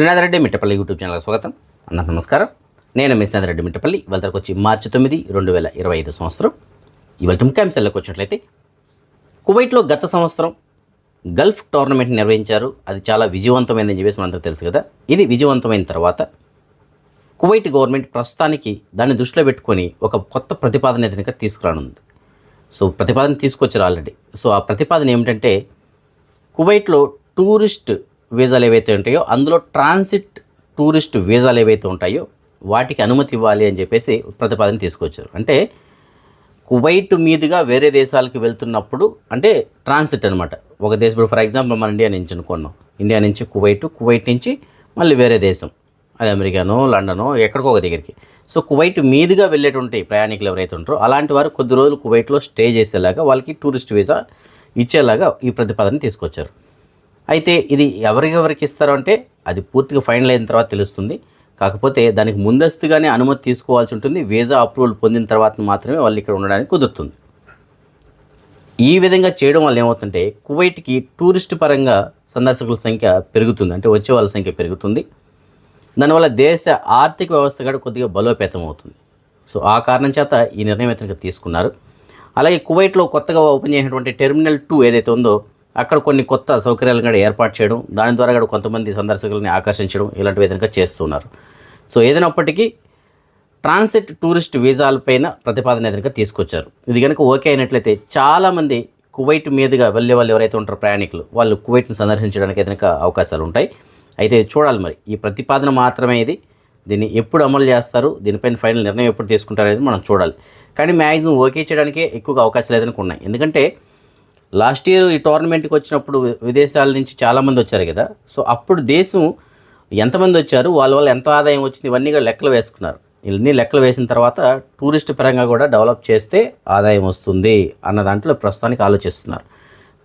Srinath Reddy Mittapalli YouTube ఛానల్కి స్వాగతం. అన్న నమస్కారం. నేను మీ శ్రీనాథ్ రెడ్డి మిట్టపల్లి. ఇవాళకి వచ్చి మార్చి తొమ్మిది రెండు వేల ఇరవై ఐదు సంవత్సరం. ఇవాళ ముఖ్యాంశాలకు వచ్చినట్లయితే కువైట్లో గత సంవత్సరం గల్ఫ్ టోర్నమెంట్ నిర్వహించారు. అది చాలా విజయవంతమైందని చెప్పేసి మనందరూ తెలుసు కదా. ఇది విజయవంతమైన తర్వాత కువైట్ గవర్నమెంట్ ప్రస్తుతానికి దాన్ని దృష్టిలో పెట్టుకొని ఒక కొత్త ప్రతిపాదన ఎదురుగా తీసుకురానుంది. సో ప్రతిపాదన తీసుకొచ్చారు ఆల్రెడీ. సో ఆ ప్రతిపాదన ఏమిటంటే కువైట్లో టూరిస్ట్ వీసాలు ఏవైతే ఉంటాయో అందులో ట్రాన్సిట్ టూరిస్ట్ వీసాలు ఏవైతే ఉంటాయో వాటికి అనుమతి ఇవ్వాలి అని చెప్పేసి ప్రతిపాదన తీసుకొచ్చారు. అంటే కువైట్ మీదుగా వేరే దేశాలకు వెళ్తున్నప్పుడు అంటే ట్రాన్సిట్ అనమాట ఒక దేశం ఇప్పుడు ఫర్ ఎగ్జాంపుల్ మన ఇండియా నుంచి అనుకున్నాం ఇండియా నుంచి కువైట్ కువైట్ నుంచి మళ్ళీ వేరే దేశం. అది అమెరికానో లండనో ఎక్కడికో ఒక దగ్గరికి. సో కువైట్ మీదుగా వెళ్ళేటువంటి ప్రయాణికులు ఎవరైతే ఉంటారో అలాంటి వారు కొద్ది రోజులు కువైట్లో స్టే చేసేలాగా వాళ్ళకి టూరిస్ట్ వీసా ఇచ్చేలాగా ఈ ప్రతిపాదన తీసుకొచ్చారు. అయితే ఇది ఎవరికెవరికి ఇస్తారు అంటే అది పూర్తిగా ఫైనల్ అయిన తర్వాత తెలుస్తుంది. కాకపోతే దానికి ముందస్తుగానే అనుమతి తీసుకోవాల్సి ఉంటుంది. వీసా అప్రూవల్ పొందిన తర్వాత మాత్రమే వాళ్ళు ఇక్కడ ఉండడానికి కుదురుతుంది. ఈ విధంగా చేయడం వల్ల ఏమవుతుంటే కువైట్కి టూరిస్ట్ పరంగా సందర్శకుల సంఖ్య పెరుగుతుంది. అంటే వచ్చే వాళ్ళ సంఖ్య పెరుగుతుంది. దానివల్ల దేశ ఆర్థిక వ్యవస్థ కూడా కొద్దిగా బలోపేతం అవుతుంది. సో ఆ కారణం చేత ఈ నిర్ణయం ఇతనికి తీసుకున్నారు. అలాగే కువైట్లో కొత్తగా ఓపెన్ చేసినటువంటి టెర్మినల్ టూ ఏదైతే ఉందో అక్కడ కొన్ని కొత్త సౌకర్యాలను కూడా ఏర్పాటు చేయడం దాని ద్వారా కూడా కొంతమంది సందర్శకులని ఆకర్షించడం ఇలాంటి విధంగా చేస్తున్నారు. సో ఏదైనప్పటికీ ట్రాన్సిట్ టూరిస్ట్ వీసాలపైన ప్రతిపాదన ఎదురుగా తీసుకొచ్చారు. ఇది కనుక ఓకే అయినట్లయితే చాలామంది కువైట్ మీదుగా వెళ్ళే వాళ్ళు ఎవరైతే ఉంటారో ప్రయాణికులు వాళ్ళు కువైట్ని సందర్శించడానికి కనుక అవకాశాలు ఉంటాయి. అయితే చూడాలి మరి ఈ ప్రతిపాదన మాత్రమే ఇది. దీన్ని ఎప్పుడు అమలు చేస్తారు దీనిపైన ఫైనల్ నిర్ణయం ఎప్పుడు తీసుకుంటారు అనేది మనం చూడాలి. కానీ మ్యాక్సిమం ఓకే చేయడానికే ఎక్కువగా అవకాశాలు ఏదైనా ఉన్నాయి. ఎందుకంటే లాస్ట్ ఇయర్ ఈ టోర్నమెంట్కి వచ్చినప్పుడు విదేశాల నుంచి చాలామంది వచ్చారు కదా. సో అప్పుడు దేశం ఎంతమంది వచ్చారు వాళ్ళ వల్ల ఎంత ఆదాయం వచ్చింది ఇవన్నీ కూడా లెక్కలు వేసుకున్నారు. ఇవన్నీ లెక్కలు వేసిన తర్వాత టూరిస్ట్ పరంగా కూడా డెవలప్ చేస్తే ఆదాయం వస్తుంది అన్న దాంట్లో ప్రస్తుతానికి ఆలోచిస్తున్నారు.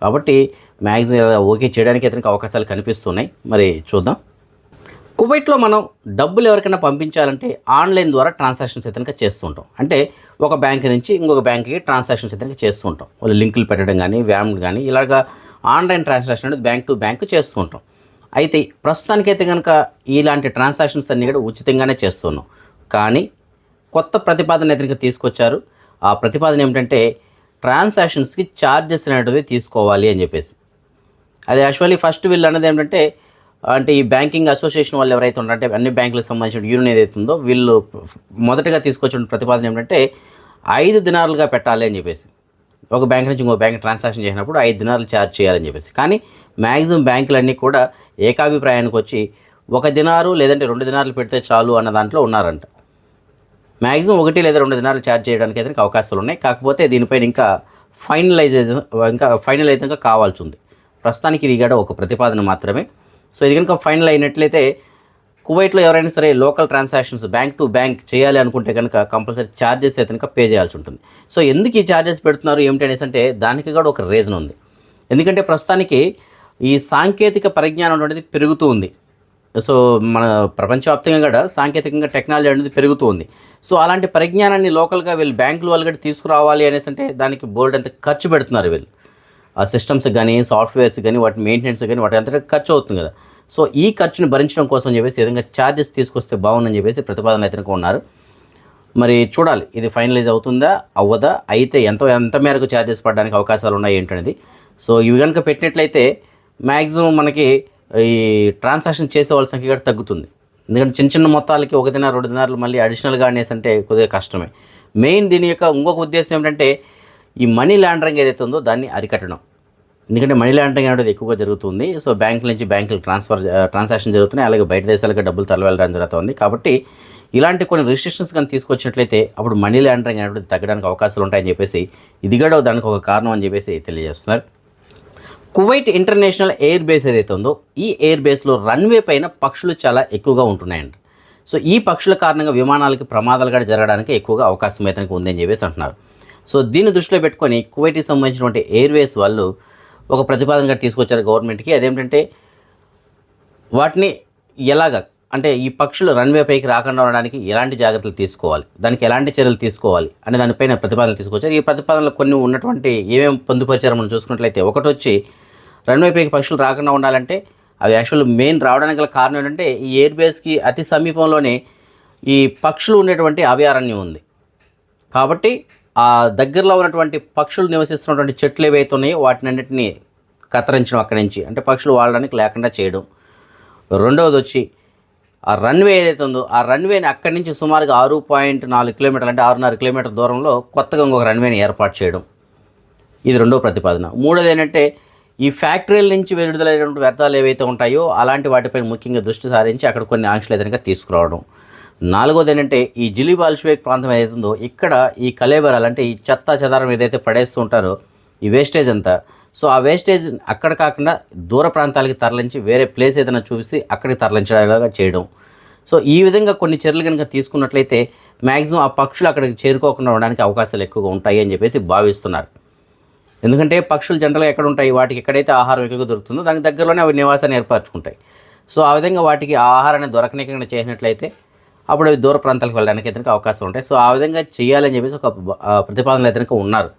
కాబట్టి మ్యాక్సిమం ఓకే చేయడానికి అతనికి అవకాశాలు కనిపిస్తున్నాయి. మరి చూద్దాం. కువైట్లో మనం డబ్బులు ఎవరికైనా పంపించాలంటే ఆన్లైన్ ద్వారా ట్రాన్సాక్షన్స్ ఇతనిక చేస్తుంటాం. అంటే ఒక బ్యాంక్ నుంచి ఇంకొక బ్యాంక్కి ట్రాన్సాక్షన్స్ ఇతనిక చేస్తుంటాం. వాళ్ళు లింకులు పెట్టడం కానీ వ్యామ్లు కానీ ఇలాగా ఆన్లైన్ ట్రాన్సాక్షన్ అనేది బ్యాంక్ టు బ్యాంక్ చేస్తూ ఉంటాం అయితే ప్రస్తుతానికైతే కనుక ఇలాంటి ట్రాన్సాక్షన్స్ అన్నీ కూడా ఉచితంగానే చేస్తున్నాం. కానీ కొత్త ప్రతిపాదన ఇతనికి తీసుకొచ్చారు. ఆ ప్రతిపాదన ఏమిటంటే ట్రాన్సాక్షన్స్కి ఛార్జెస్ అనేటివి తీసుకోవాలి అని చెప్పేసి. అది యాక్చువల్లీ ఫస్ట్ వీళ్ళు అన్నది ఏంటంటే అంటే ఈ బ్యాంకింగ్ అసోసియేషన్ వాళ్ళు ఎవరైతే ఉన్నారంటే అన్ని బ్యాంకులకు సంబంధించిన యూనియన్ ఏదైతే ఉందో వీళ్ళు మొదటగా తీసుకొచ్చిన ప్రతిపాదన ఏమిటంటే ఐదు దినాలుగా పెట్టాలి అని చెప్పేసి. ఒక బ్యాంక్ నుంచి ఇంకో బ్యాంక్ ట్రాన్సాక్షన్ చేసినప్పుడు ఐదు దినాలు ఛార్జ్ చేయాలని చెప్పేసి. కానీ మ్యాక్సిమం బ్యాంకులన్నీ కూడా ఏకాభిప్రాయానికి వచ్చి ఒక దినారు లేదంటే రెండు దినాలు పెడితే చాలు అన్న దాంట్లో ఉన్నారంట. మ్యాక్సిమం ఒకటి లేదా రెండు దినాలు ఛార్జ్ చేయడానికి అయితే అవకాశాలు ఉన్నాయి. కాకపోతే దీనిపైన ఇంకా ఫైనలైజ్ ఇంకా ఫైనల్ అయితే ఇంకా కావాల్సి ఉంది. ప్రస్తుతానికి ఇది కూడా ఒక ప్రతిపాదన మాత్రమే. సో ఇది కనుక ఫైనల్ అయినట్లయితే కువైట్లో ఎవరైనా సరే local transactions bank to bank చేయాలి అనుకుంటే కనుక కంపల్సరీ ఛార్జెస్ అయితే కనుక పే చేయాల్సి ఉంటుంది. సో ఎందుకు ఈ ఛార్జెస్ పెడుతున్నారు? ఏమిటి అనేసి అంటే దానికి కూడా ఒక రీజన్ ఉంది. ఎందుకంటే ప్రస్తుతానికి ఈ సాంకేతిక పరిజ్ఞానం అనేది పెరుగుతూ ఉంది. సో మన ప్రపంచవ్యాప్తంగా కూడా సాంకేతికంగా టెక్నాలజీ అనేది పెరుగుతూ ఉంది. సో అలాంటి పరిజ్ఞానాన్ని లోకల్గా వీళ్ళు బ్యాంకులు వాళ్ళు కూడా తీసుకురావాలి అనేసి అంటే దానికి బోర్డు అంత ఖర్చు పెడుతున్నారు వీళ్ళు. సిస్టమ్స్ కానీ సాఫ్ట్వేర్స్ కానీ వాటి మెయింటెనెన్స్ కానీ వాటి అంతటా ఖర్చు అవుతుంది కదా. సో ఈ ఖర్చును భరించడం కోసం చెప్పేసి విధంగా ఛార్జెస్ తీసుకొస్తే బాగుందని చెప్పేసి ప్రతిపాదన అయితే ఉన్నారు. మరి చూడాలి ఇది ఫైనలైజ్ అవుతుందా అవ్వదా అయితే ఎంత ఎంత మేరకు ఛార్జెస్ పడడానికి అవకాశాలు ఉన్నాయి ఏంటనేది. సో ఇవి కనుక పెట్టినట్లయితే మ్యాక్సిమం మనకి ఈ ట్రాన్సాక్షన్ చేసే వాళ్ళ సంఖ్య కూడా తగ్గుతుంది. ఎందుకంటే చిన్న చిన్న మొత్తాలకి ఒక దినారు రెండు దినారులు మళ్ళీ అడిషనల్గా అనేసి అంటే కొద్దిగా కష్టమే. మెయిన్ దీని యొక్క ఇంకొక ఉద్దేశం ఏంటంటే ఈ మనీ లాండరింగ్ ఏదైతే ఉందో దాన్ని అరికట్టడం. ఎందుకంటే మనీ లాండరింగ్ అనేది ఎక్కువగా జరుగుతుంది. సో బ్యాంకుల నుంచి బ్యాంకులు ట్రాన్స్ఫర్ ట్రాన్సాక్షన్ జరుగుతున్నాయి. అలాగే బయట దేశాలకు డబ్బులు తరలివెళ్ళడం జరుగుతుంది. కాబట్టి ఇలాంటి కొన్ని రిస్ట్రిక్షన్స్ కానీ తీసుకొచ్చినట్లయితే అప్పుడు మనీ లాండరింగ్ అనేది తగ్గడానికి అవకాశాలు ఉంటాయని చెప్పేసి ఇది కూడా దానికి ఒక కారణం అని చెప్పేసి తెలియజేస్తున్నారు. కువైట్ ఇంటర్నేషనల్ ఎయిర్ బేస్ ఏదైతే ఉందో ఈ ఎయిర్ బేస్లో రన్వే పైన పక్షులు చాలా ఎక్కువగా ఉంటున్నాయంట. సో ఈ పక్షుల కారణంగా విమానాలకి ప్రమాదాలు కూడా జరగడానికి ఎక్కువగా అవకాశం అయితే ఉందని చెప్పేసి అంటున్నారు. సో దీన్ని దృష్టిలో పెట్టుకొని కువైట్కి సంబంధించినటువంటి ఎయిర్వేస్ వాళ్ళు ఒక ప్రతిపాదనగా తీసుకొచ్చారు గవర్నమెంట్కి. అదేమిటంటే వాటిని ఎలాగ అంటే ఈ పక్షులు రన్వే పైకి రాకుండా ఉండడానికి ఎలాంటి జాగ్రత్తలు తీసుకోవాలి? దానికి ఎలాంటి చర్యలు తీసుకోవాలి? అనే దానిపైన ప్రతిపాదనలు తీసుకొచ్చారు. ఈ ప్రతిపాదనలు కొన్ని ఉన్నటువంటి ఏమేమి పొందుపరిచారో మనం చూసుకున్నట్లయితే ఒకటి వచ్చి రన్వే పైకి పక్షులు రాకుండా ఉండాలంటే అవి యాక్చువల్ మెయిన్ రావడానికి గల కారణం ఏంటంటే ఈ ఎయిర్ బేస్కి అతి సమీపంలోనే ఈ పక్షులు ఉండేటువంటి అభయారణ్యం ఉంది. కాబట్టి ఆ దగ్గరలో ఉన్నటువంటి పక్షులు నివసిస్తున్నటువంటి చెట్లు ఏవైతే ఉన్నాయో వాటిని అన్నింటినీ కత్తిరించడం అక్కడి నుంచి. అంటే పక్షులు వాడడానికి లేకుండా చేయడం. రెండవది వచ్చి ఆ రన్వే ఏదైతే ఉందో ఆ రన్వేని అక్కడి నుంచి సుమారుగా ఆరు పాయింట్ నాలుగు కిలోమీటర్లు అంటే ఆరున్నర కిలోమీటర్ దూరంలో కొత్తగా ఇంకొక రన్వేని ఏర్పాటు చేయడం. ఇది రెండో ప్రతిపాదన. మూడోది ఏంటంటే ఈ ఫ్యాక్టరీల నుంచి విడుదలైనటువంటి వ్యర్థాలు ఏవైతే ఉంటాయో అలాంటి వాటిపై ముఖ్యంగా దృష్టి సారించి అక్కడ కొన్ని ఆంక్షలు ఏదైనా తీసుకురావడం. నాలుగోది ఏంటంటే ఈ జిలిబాల్షువేక్ ప్రాంతం ఏదైతే ఉందో ఇక్కడ ఈ కలేబరాలు అంటే ఈ చెత్త చెదారం ఏదైతే పడేస్తూ ఉంటారో ఈ వేస్టేజ్ అంతా సో ఆ వేస్టేజ్ అక్కడ కాకుండా దూర ప్రాంతాలకి తరలించి వేరే ప్లేస్ ఏదైనా చూసి అక్కడికి తరలించేలాగా చేయడం. సో ఈ విధంగా కొన్ని చర్యలు కనుక తీసుకున్నట్లయితే మ్యాక్సిమం ఆ పక్షులు అక్కడికి చేరుకోకుండా ఉండడానికి అవకాశాలు ఎక్కువగా ఉంటాయి అని చెప్పేసి భావిస్తున్నారు. ఎందుకంటే పక్షులు జనరల్గా ఎక్కడ ఉంటాయి? వాటికి ఎక్కడైతే ఆహారం ఎక్కువగా దొరుకుతుందో దానికి దగ్గరలోనే అవి నివాసాన్ని ఏర్పరచుకుంటాయి. సో ఆ విధంగా వాటికి ఆహారాన్ని దొరకనీకంగా చేసినట్లయితే అప్పుడు అవి దూర ప్రాంతాలకు వెళ్ళడానికి ఇతనికి అవకాశం ఉంటాయి. సో ఆ విధంగా చేయాలని చెప్పేసి ఒక ప్రతిపాదనలు అయితే ఉన్నారు.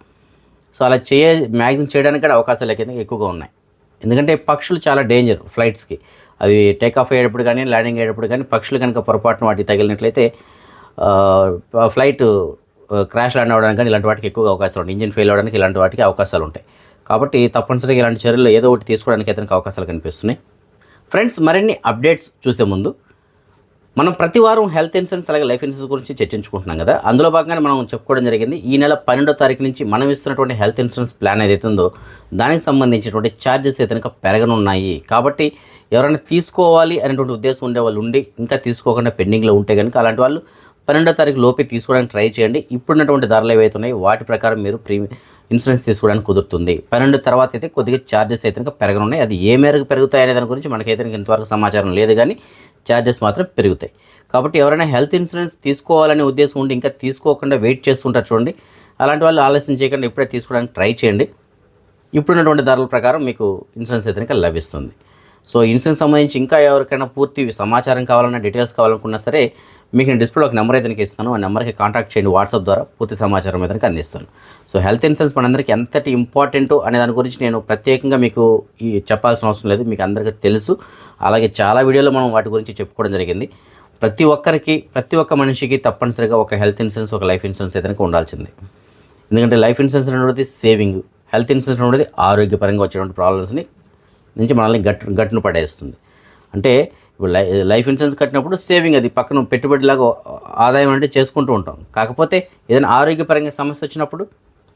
సో అలా చేయ మ్యాక్సిమం చేయడానికి కూడా అవకాశాలు అయితే ఎక్కువగా ఉన్నాయి. ఎందుకంటే పక్షులు చాలా డేంజర్ ఫ్లైట్స్కి అవి టేక్ ఆఫ్ అయ్యేటప్పుడు కానీ ల్యాండింగ్ అయ్యేటప్పుడు కానీ పక్షులు కనుక పొరపాటున వాటికి తగిలినట్లయితే ఫ్లైట్ క్రాష్ ల్యాండ్ అవ్వడానికి కానీ ఇలాంటి వాటికి ఎక్కువ అవకాశాలు ఉంటాయి. ఇంజిన్ ఫెయిల్ అవ్వడానికి ఇలాంటి వాటికి అవకాశాలు ఉంటాయి. కాబట్టి తప్పనిసరిగా ఇలాంటి చర్యలు ఏదో ఒకటి తీసుకోవడానికి ఇతనికి అవకాశాలు కనిపిస్తున్నాయి. ఫ్రెండ్స్ మరిన్ని అప్డేట్స్ చూసే ముందు మనం ప్రతి వారం హెల్త్ ఇన్సూరెన్స్ అలాగే లైఫ్ ఇన్సూరెన్స్ గురించి చర్చించుకుంటున్నాం కదా. అందులో భాగంగానే మనం చెప్పుకోవడం జరిగింది ఈ నెల పన్నెండో తారీఖు నుంచి మనం ఇస్తున్నటువంటి హెల్త్ ఇన్సూరెన్స్ ప్లాన్ ఏదైతే ఉందో దానికి సంబంధించినటువంటి ఛార్జెస్ అయితే కనుక పెరగనున్నాయి. కాబట్టి ఎవరైనా తీసుకోవాలి అనేటువంటి ఉద్దేశం ఉండే వాళ్ళు ఉండి ఇంకా తీసుకోకుండా పెండింగ్లో ఉంటే కనుక అలాంటి వాళ్ళు పన్నెండో తారీఖు లోపే తీసుకోవడానికి ట్రై చేయండి. ఇప్పుడున్నటువంటి ధరలు ఏవైతే ఉన్నాయో వాటి ప్రకారం మీరు ప్రీమియం ఇన్సూరెన్స్ తీసుకోవడానికి కుదురుతుంది. పన్నెండు తర్వాత అయితే కొద్దిగా ఛార్జెస్ అయితే కనుక పెరగనున్నాయి. అది ఏ మేరకు పెరుగుతాయి అనే దాని గురించి మనకైతే ఇంతవరకు సమాచారం లేదు. కానీ ఛార్జెస్ మాత్రం పెరుగుతాయి. కాబట్టి ఎవరైనా హెల్త్ ఇన్సూరెన్స్ తీసుకోవాలనే ఉద్దేశం ఉండి ఇంకా తీసుకోకుండా వెయిట్ చేస్తుంటారు చూడండి. అలాంటి వాళ్ళు ఆలస్యం చేయకుండా ఇప్పుడే తీసుకోవడానికి ట్రై చేయండి. ఇప్పుడున్నటువంటి ధరల ప్రకారం మీకు ఇన్సూరెన్స్ అయితే లభిస్తుంది. సో ఇన్సూరెన్స్ సంబంధించి ఇంకా ఎవరికైనా పూర్తి సమాచారం కావాలన్నా డీటెయిల్స్ కావాలనుకున్నా సరే మీకు నేను డిస్ప్లేలో ఒక నెంబర్ అయితే నీకు ఇస్తాను. ఆ నెంబర్కి కాంటాక్ట్ చేయండి వాట్సాప్ ద్వారా. పూర్తి సమాచారం అయితే అందిస్తాను. సో హెల్త్ ఇన్సూరెన్స్ మనందరికీ ఎంతటి ఇంపార్టెంట్ అనే దాని గురించి నేను ప్రత్యేకంగా మీకు ఈ చెప్పాల్సిన అవసరం లేదు. మీకు అందరికీ తెలుసు. అలాగే చాలా వీడియోలో మనం వాటి గురించి చెప్పుకోవడం జరిగింది. ప్రతి ఒక్కరికి ప్రతి ఒక్క మనిషికి తప్పనిసరిగా ఒక హెల్త్ ఇన్సూరెన్స్ ఒక లైఫ్ ఇన్సూరెన్స్ అయితే ఉండాల్సింది ఉండాల్సిందే. ఎందుకంటే లైఫ్ ఇన్సూరెన్స్ అనేది సేవింగ్ హెల్త్ ఇన్సూరెన్స్ అనేది ఆరోగ్యపరంగా వచ్చేటువంటి ప్రాబ్లమ్స్ని నుంచి మనల్ని గట్ గట్టును పడేస్తుంది. అంటే ఇప్పుడు లై లైఫ్ ఇన్సూరెన్స్ కట్టినప్పుడు సేవింగ్ అది పక్కన పెట్టుబడిలాగా ఆదాయం అంటే చేసుకుంటూ ఉంటాం. కాకపోతే ఏదైనా ఆరోగ్యపరంగా సమస్య వచ్చినప్పుడు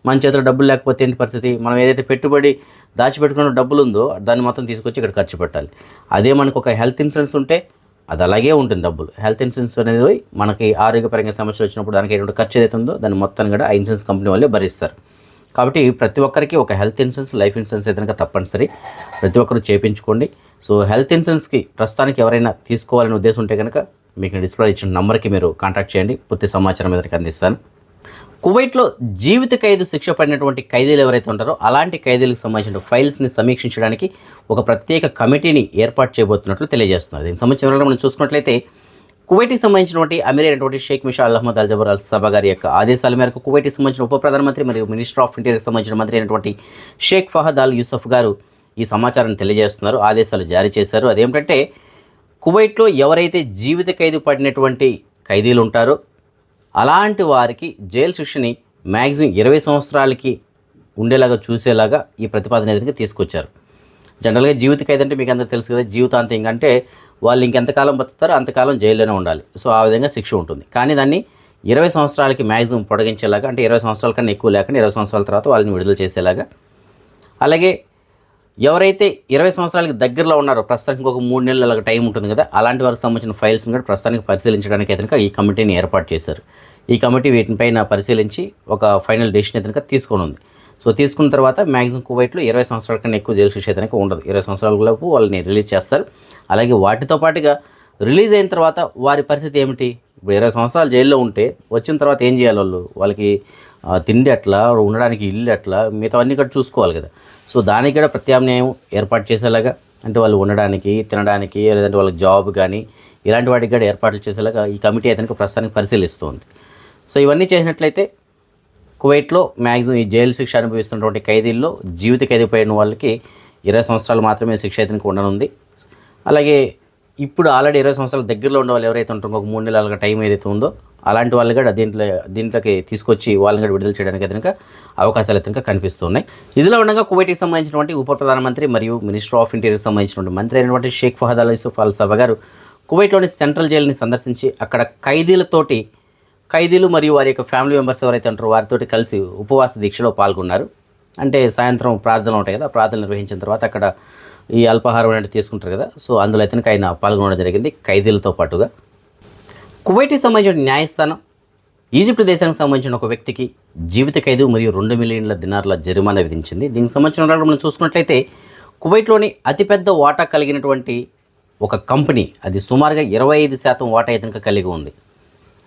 మన చేతిలో డబ్బులు లేకపోతే ఏంటి పరిస్థితి? మనం ఏదైతే పెట్టుబడి దాచిపెట్టుకున్న డబ్బులు ఉందో దాన్ని మొత్తం తీసుకొచ్చి ఇక్కడ ఖర్చు పెట్టాలి. అదే మనకు ఒక హెల్త్ ఇన్సూరెన్స్ ఉంటే అది అలాగే ఉంటుంది డబ్బులు. హెల్త్ ఇన్సూరెన్స్ అనేది మనకి ఆరోగ్యపరంగా సమస్యలు వచ్చినప్పుడు దానికి ఎటువంటి ఖర్చు ఏదైతే ఉందో దాన్ని మొత్తాన్ని కూడా ఆ ఇన్సూరెన్స్ కంపెనీ వాళ్ళే భరిస్తారు. కాబట్టి ప్రతి ఒక్కరికి ఒక హెల్త్ ఇన్సూరెన్స్ లైఫ్ ఇన్సూరెన్స్ అయితే కనుక తప్పనిసరి. ప్రతి ఒక్కరు చేయించుకోండి సో హెల్త్ ఇన్సూరెన్స్కి ప్రస్తుతానికి ఎవరైనా తీసుకోవాలనే ఉద్దేశం ఉంటే కనుక మీకు డిస్ప్లే ఇచ్చిన నంబర్కి మీరు కాంటాక్ట్ చేయండి. పూర్తి సమాచారం మీదకి అందిస్తాను. కువైట్లో జీవిత ఖైదు శిక్ష పడినటువంటి ఖైదీలు ఎవరైతే ఉంటారో అలాంటి ఖైదీలకు సంబంధించిన ఫైల్స్ని సమీక్షించడానికి ఒక ప్రత్యేక కమిటీని ఏర్పాటు చేయబోతున్నట్లు తెలియజేస్తున్నారు. దీనికి సంబంధించిన మనం చూసుకున్నట్లయితే కువైట్కి సంబంధించినటువంటి అమీర్ అయినటువంటి Sheikh Mishal Ahmad Al Jaber Al Sabah గారి యొక్క ఆదేశాల మేరకు కువైట్కి సంబంధించిన ఉప ప్రధానమంత్రి మరియు మినిస్టర్ ఆఫ్ ఇంటీరియర్కి సంబంధించిన మంత్రి అయినటువంటి షేక్ ఫహద్ అల్ యూసఫ్ గారు ఈ సమాచారాన్ని తెలియజేస్తున్నారు ఆదేశాలు జారీ చేశారు. అదేమిటంటే కువైట్లో ఎవరైతే జీవిత ఖైదు పడినటువంటి ఖైదీలు ఉంటారో అలాంటి వారికి జైలు శిక్షని మ్యాక్సిమం ఇరవై సంవత్సరాలకి ఉండేలాగా చూసేలాగా ఈ ప్రతిపాదన ఎదురుగా తీసుకొచ్చారు. జనరల్గా జీవిత ఖైదు అంటే మీకు అందరికీ తెలుసు కదా జీవితాంతం అంటే వాళ్ళు ఇంకెంతకాలం బతుకుతారో అంతకాలం జైల్లోనే ఉండాలి. సో ఆ విధంగా శిక్ష ఉంటుంది. కానీ దాన్ని ఇరవై సంవత్సరాలకి మ్యాక్సిమం పొడిగించేలాగా అంటే ఇరవై సంవత్సరాల కన్నా ఎక్కువ లేకుండా ఇరవై సంవత్సరాల తర్వాత వాళ్ళని విడుదల చేసేలాగా. అలాగే ఎవరైతే ఇరవై సంవత్సరాలకి దగ్గరలో ఉన్నారో ప్రస్తుతానికి ఒక మూడు నెలల అలాగ టైం ఉంటుంది కదా అలాంటి వారికి సంబంధించిన ఫైల్స్ని కూడా ప్రస్తుతానికి పరిశీలించడానికి ఎదురుగా ఈ కమిటీని ఏర్పాటు చేశారు. ఈ కమిటీ వీటిపైన పరిశీలించి ఒక ఫైనల్ డెసిషన్ అయితే తీసుకొని ఉంది. సో తీసుకున్న తర్వాత మ్యాక్సిమం కువైట్లో ఇరవై సంవత్సరాల కన్నా ఎక్కువ జైలు శిక్ష ఎదురుగా ఉండదు. ఇరవై సంవత్సరాల లోపు వాళ్ళని రిలీజ్ చేస్తారు. అలాగే వాటితో పాటుగా రిలీజ్ అయిన తర్వాత వారి పరిస్థితి ఏమిటి? ఇప్పుడు ఇరవై సంవత్సరాలు జైల్లో ఉంటే వచ్చిన తర్వాత ఏం చేయాలి వాళ్ళు? వాళ్ళకి తిండి ఎట్లా? ఉండడానికి ఇల్లు ఎట్లా? మిగతావన్నీ కూడా చూసుకోవాలి కదా. సో దానికి కూడా ప్రత్యామ్నాయం ఏర్పాటు చేసేలాగా అంటే వాళ్ళు ఉండడానికి తినడానికి లేదంటే వాళ్ళకి జాబ్ కానీ ఇలాంటి వాటికి కూడా ఏర్పాట్లు చేసేలాగా ఈ కమిటీ అతనికి ప్రస్తుతానికి పరిశీలిస్తుంది. సో ఇవన్నీ చేసినట్లయితే కువైట్లో మ్యాక్సిమం ఈ జైలు శిక్ష అనుభవిస్తున్నటువంటి ఖైదీల్లో జీవిత ఖైదీ పైన వాళ్ళకి ఇరవై సంవత్సరాలు మాత్రమే శిక్ష అతనికి ఉండనుంది. అలాగే ఇప్పుడు ఆల్రెడీ ఇరవై సంవత్సరాల దగ్గరలో ఉన్న వాళ్ళు ఎవరైతే ఉంటారో ఒక మూడు నెలలుగా టైం ఏదైతే ఉందో అలాంటి వాళ్ళు కూడా దీంట్లో దీంట్లోకి తీసుకొచ్చి వాళ్ళని కూడా విడుదల చేయడానికి కనుక అవకాశాలు అయితే కనుక కనిపిస్తున్నాయి. ఇదిలో ఉండగా కువైట్కి సంబంధించినటువంటి ఉప ప్రధానమంత్రి మరియు మినిస్టర్ ఆఫ్ ఇంటీరియర్కి సంబంధించినటువంటి మంత్రి అయినటువంటి షేక్ ఫహద్ అల్ యూసుఫ్ అల్ సభ గారు కువైట్లోని సెంట్రల్ జైలుని సందర్శించి అక్కడ ఖైదీలతోటి ఖైదీలు మరియు వారి యొక్క ఫ్యామిలీ మెంబర్స్ ఎవరైతే ఉంటారో వారితోటి కలిసి ఉపవాస దీక్షలో పాల్గొన్నారు. అంటే సాయంత్రం ప్రార్థనలు ఉంటాయి కదా ప్రార్థనలు నిర్వహించిన తర్వాత అక్కడ ఈ అల్పాహారం అనేది తీసుకుంటారు కదా. సో అందులో అయితే ఆయన పాల్గొనడం జరిగింది. ఖైదీలతో పాటుగా. కువైట్కి సంబంధించిన న్యాయస్థానం ఈజిప్ట్ దేశానికి సంబంధించిన ఒక వ్యక్తికి జీవిత ఖైదు మరియు రెండు మిలియన్ల దినార్ల జరిమానా విధించింది. దీనికి సంబంధించిన వివరాలు మనం చూసుకున్నట్లయితే కువైట్లోని అతిపెద్ద వాటా కలిగినటువంటి ఒక కంపెనీ అది సుమారుగా ఇరవై ఐదు శాతం వాటా అయితే కలిగి ఉంది.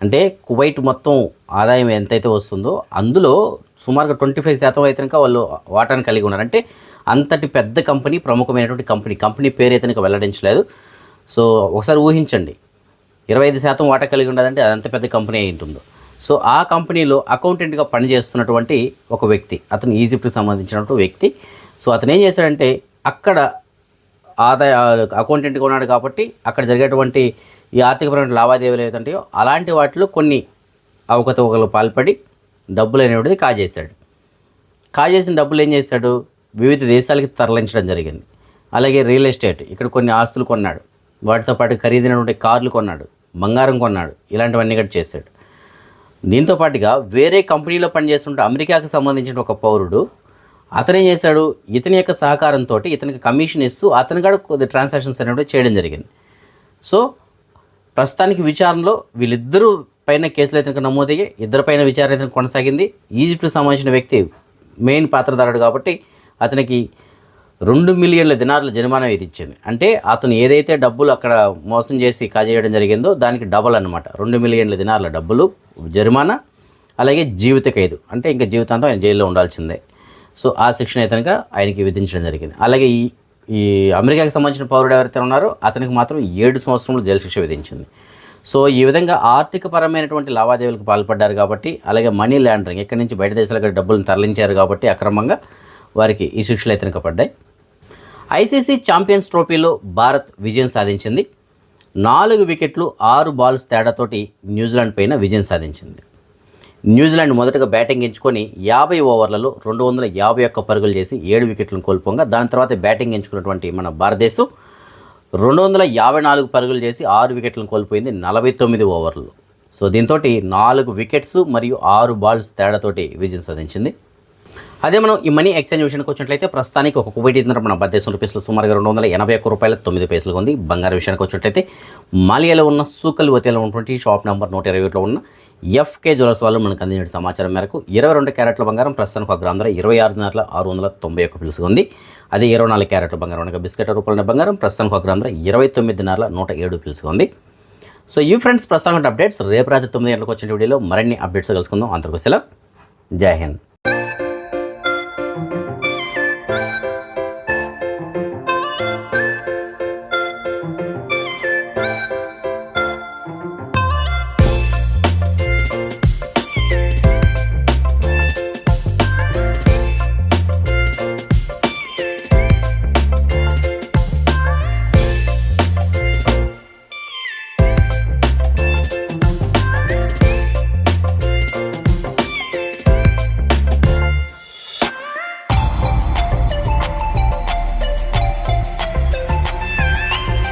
అంటే కువైట్ మొత్తం ఆదాయం ఎంతైతే వస్తుందో అందులో సుమారుగా ట్వంటీ ఫైవ్ శాతం అయితే వాళ్ళు వాటాను కలిగి ఉన్నారు. అంటే అంతటి పెద్ద కంపెనీ ప్రముఖమైనటువంటి కంపెనీ. కంపెనీ పేరు అయితే వెల్లడించలేదు. సో ఒకసారి ఊహించండి. ఇరవై ఐదు శాతం వాటా కలిగి ఉండదంటే అది అంత పెద్ద కంపెనీ అయి ఉంటుందో. సో ఆ కంపెనీలో అకౌంటెంట్గా పనిచేస్తున్నటువంటి ఒక వ్యక్తి అతను ఈజిప్ట్కి సంబంధించినటువంటి వ్యక్తి. సో అతను ఏం చేశాడంటే అక్కడ ఆదాయ అకౌంటెంట్గా ఉన్నాడు కాబట్టి అక్కడ జరిగేటువంటి ఈ ఆర్థికపరమైన లావాదేవీలు ఏదంటాయో అలాంటి వాటిలో కొన్ని అవకతవకలు పాల్పడి డబ్బులు అనేటువంటిది కాజేశాడు. కాజేసిన డబ్బులు ఏం చేశాడు? వివిధ దేశాలకి తరలించడం జరిగింది. అలాగే రియల్ ఎస్టేట్ ఇక్కడ కొన్ని ఆస్తులు కొన్నాడు. వాటితో పాటు ఖరీదైనటువంటి కార్లు కొన్నాడు. బంగారం కొన్నాడు. ఇలాంటివన్నీ కూడా చేశాడు. దీంతో పాటుగా వేరే కంపెనీలో పనిచేస్తుంటే అమెరికాకు సంబంధించిన ఒక పౌరుడు అతనేం చేశాడు? ఇతని యొక్క సహకారంతో ఇతనికి కమిషన్ ఇస్తూ అతను కూడా కొద్ది ట్రాన్సాక్షన్స్ అనేవి చేయడం జరిగింది. సో ప్రస్తుతానికి విచారణలో వీళ్ళిద్దరూ పైన కేసులు అయితే నమోదయ్యాయి. ఇద్దరి పైన విచారణ అయితే కొనసాగింది. ఈజిప్ట్కి సంబంధించిన వ్యక్తి మెయిన్ పాత్రధారుడు కాబట్టి అతనికి రెండు మిలియన్ల దినార్ల జరిమానా విధించింది అంటే అతను ఏదైతే డబ్బులు అక్కడ మోసం చేసి కాజేయడం జరిగిందో దానికి డబల్ అనమాట రెండు మిలియన్ల దినార్ల డబ్బులు జరిమానా అలాగే జీవిత ఖైదు. అంటే ఇంకా జీవితాంతం ఆయన జైల్లో ఉండాల్సిందే. సో ఆ శిక్షణ అయితే ఆయనకి విధించడం జరిగింది. అలాగే ఈ ఈ అమెరికాకి సంబంధించిన పౌరుడు ఎవరైతే ఉన్నారో అతనికి మాత్రం ఏడు సంవత్సరంలో జైలు శిక్ష విధించింది. సో ఈ విధంగా ఆర్థికపరమైనటువంటి లావాదేవీలకు పాల్పడ్డారు కాబట్టి అలాగే మనీ ల్యాండరింగ్ ఎక్కడి నుంచి బయట దేశాలకు డబ్బులను తరలించారు కాబట్టి అక్రమంగా వారికి ఈ శిక్షలు అయితే ఐసీసీ ఛాంపియన్స్ ట్రోఫీలో భారత్ విజయం సాధించింది. నాలుగు వికెట్లు ఆరు బాల్స్ తేడాతోటి న్యూజిలాండ్ పైన విజయం సాధించింది. న్యూజిలాండ్ మొదటగా బ్యాటింగ్ ఎంచుకొని యాభై ఓవర్లలో రెండు వందల యాభై ఒక్క పరుగులు చేసి ఏడు వికెట్లను కోల్పోగా దాని తర్వాత బ్యాటింగ్ ఎంచుకున్నటువంటి మన భారతదేశం రెండు వందల యాభై నాలుగు పరుగులు చేసి ఆరు వికెట్లను కోల్పోయింది నలభై తొమ్మిది ఓవర్లు సో దీంతో నాలుగు వికెట్స్ మరియు ఆరు బాల్స్ తేడాతోటి విజయం సాధించింది. అదే మనం ఈ మనీ ఎక్స్చేంజ్ విషయానికి వచ్చినట్లయితే ప్రస్తుతానికి ఒక కువైట్ ఇంధనం మన భారతదేశం రూపీస్లో సుమారుగా రెండు వందల ఎనభై ఒక్క రూపాయల తొమ్మిది పైసలుగా ఉంది. బంగారం విషయానికి వచ్చినట్లయితే మాలియాలో ఉన్న సూకల్ వతిలో ఉన్నటువంటి షాప్ నెంబర్ నూట ఇరవై ఒకటిలో ఉన్న ఎఫ్కే జ్యువెల్స్ వాళ్ళు మనకు అందించిన సమాచారం మేరకు ఇరవై రెండు క్యారెట్ల బంగారం ప్రస్తుతానికి ఒక గ్రామ ధర ఇరవై ఆరు నెలల ఆరు వందల తొంభై ఒక్క పిలుసుగా ఉంది. అదే ఇరవై నాలుగు క్యారెట్ల బంగారం అనగా బిస్కెట్ రూపాయల బంగారం ప్రస్తుతానికి ఒక గ్రామ ధర ఇరవై తొమ్మిది నెలల నూట ఏడు పిలుసుగా ఉంది. సో ఈ ఫ్రెండ్స్ ప్రస్తుతానికి అప్డేట్స్. రేపు రాత్రి తొమ్మిది గంటలకు వచ్చిన వీడియోలో మరిన్ని అప్డేట్స్ కలుసుకుందాం అంతకు సెలవు. జై హింద్.